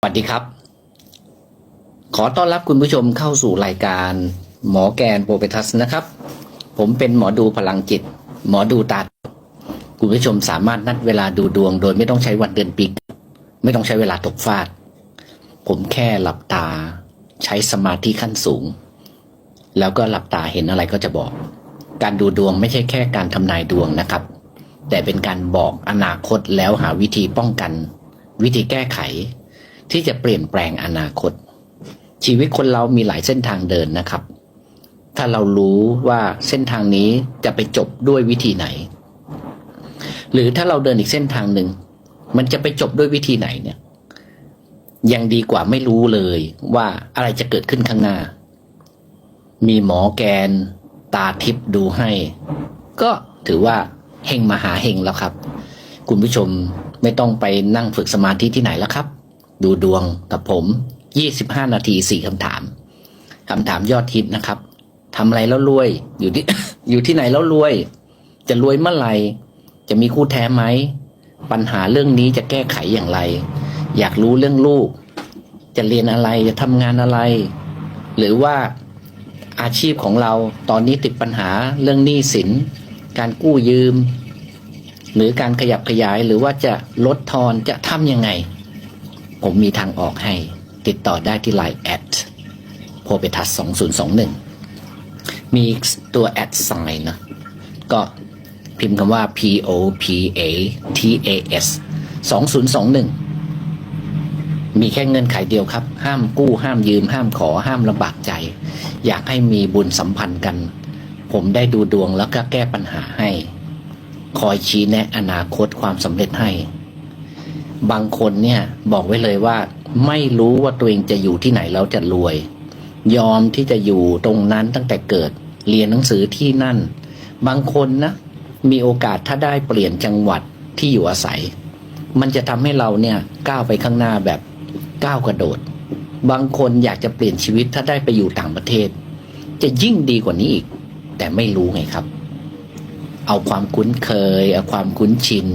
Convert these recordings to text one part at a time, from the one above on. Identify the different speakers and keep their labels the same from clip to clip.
Speaker 1: สวัสดีครับ ขอต้อนรับคุณผู้ชมเข้าสู่รายการหมอแกนโปรเปทัสนะครับ ผมเป็นหมอดูพลังจิต หมอดูตาคุณผู้ชมสามารถนัดเวลาดูดวง โดยไม่ต้องใช้วันเดือนปี ไม่ต้องใช้เวลาตกฟากผมแค่หลับตา ใช้สมาธิขั้นสูง แล้วก็หลับตาเห็นอะไรก็จะบอก การดูดวงไม่ใช่แค่การทำนายดวงนะครับ แต่เป็นการบอกอนาคตแล้วหาวิธีป้องกัน วิธีแก้ไข ที่จะเปลี่ยนแปลงอนาคต ชีวิตคนเรามีหลายเส้นทางเดินนะครับ ถ้าเรารู้ว่าเส้นทางนี้จะไปจบด้วยวิธีไหน หรือถ้าเราเดินอีกเส้นทางหนึ่งมันจะไปจบด้วยวิธีไหนเนี่ย ยังดีกว่าไม่รู้เลยว่าอะไรจะเกิดขึ้นข้างหน้า มีหมอแกน ตาทิพดูให้ ก็ถือว่าเฮงมหาเฮงแล้วครับ คุณผู้ชมไม่ต้องไปนั่งฝึกสมาธิที่ไหนแล้วครับ ดูดวงกับผม 25 นาที 4คำถามคำถามยอดฮิตนะครับทำอะไรแล้วรวย อยู่ที่อยู่ที่ไหนแล้วรวย จะรวยเมื่อไหร่ จะมีคู่แท้ไหม ปัญหาเรื่องนี้จะแก้ไขอย่างไร อยากรู้เรื่องลูก จะเรียนอะไรจะทำงานอะไร หรือว่าอาชีพของเราตอนนี้ติดปัญหาเรื่องหนี้สิน การกู้ยืม หรือการขยับขยายหรือว่าจะลดทอนจะทำยังไง ผมมีทางออกให้ติดต่อได้ที่ Line แอดโพเปทัส2021 มีตัวแอดไซน์นะก็พิมพ์คำว่า P O P A T A S 2021 มีแค่เงื่อนไขเดียวครับ ห้ามกู้ห้ามยืม ห้ามขอห้ามลำบากใจ อยากให้มีบุญสัมพันธ์กัน ผมได้ดูดวงแล้วก็แก้ปัญหาให้ คอยชี้แนะอนาคตความสำเร็จให้ บางคนเนี่ยบอกไว้เลยว่า ไม่รู้ว่าตัวเองจะอยู่ที่ไหนแล้วจะรวย ยอมที่จะอยู่ตรงนั้นตั้งแต่เกิด เรียนหนังสือที่นั่น บางคนนะ มีโอกาสถ้าได้เปลี่ยนจังหวัดที่อยู่อาศัย มันจะทำให้เราเนี่ยก้าวไปข้างหน้าแบบก้าวกระโดด บางคนอยากจะเปลี่ยนชีวิตถ้าได้ไปอยู่ต่างประเทศ จะยิ่งดีกว่านี้อีก แต่ไม่รู้ไงครับ เอาความคุ้นเคย เอาความคุ้นชิน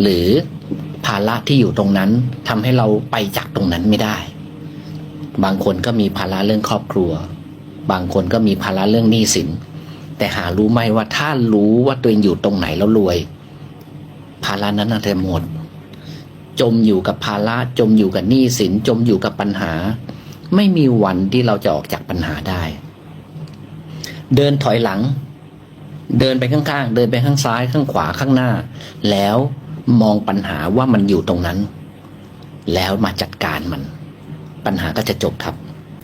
Speaker 1: หรือ ภาระที่อยู่ตรงนั้นทำให้เราไปจากตรงนั้นไม่ได้ บางคนก็มีภาระเรื่องครอบครัว บางคนก็มีภาระเรื่องหนี้สิน แต่หารู้ไหมว่าถ้ารู้ว่าตัวเองอยู่ตรงไหนแล้วรวย ภาระนั้นอาจจะหมด จมอยู่กับภาระจมอยู่กับหนี้สิน จมอยู่กับปัญหา ไม่มีวันที่เราจะออกจากปัญหาได้ เดินถอยหลังเดินไปข้างๆ เดินไปข้างซ้ายข้างขวาข้างหน้า แล้ว มองปัญหาว่ามันอยู่ตรงนั้น แล้วมาจัดการมัน ปัญหาก็จะจบครับ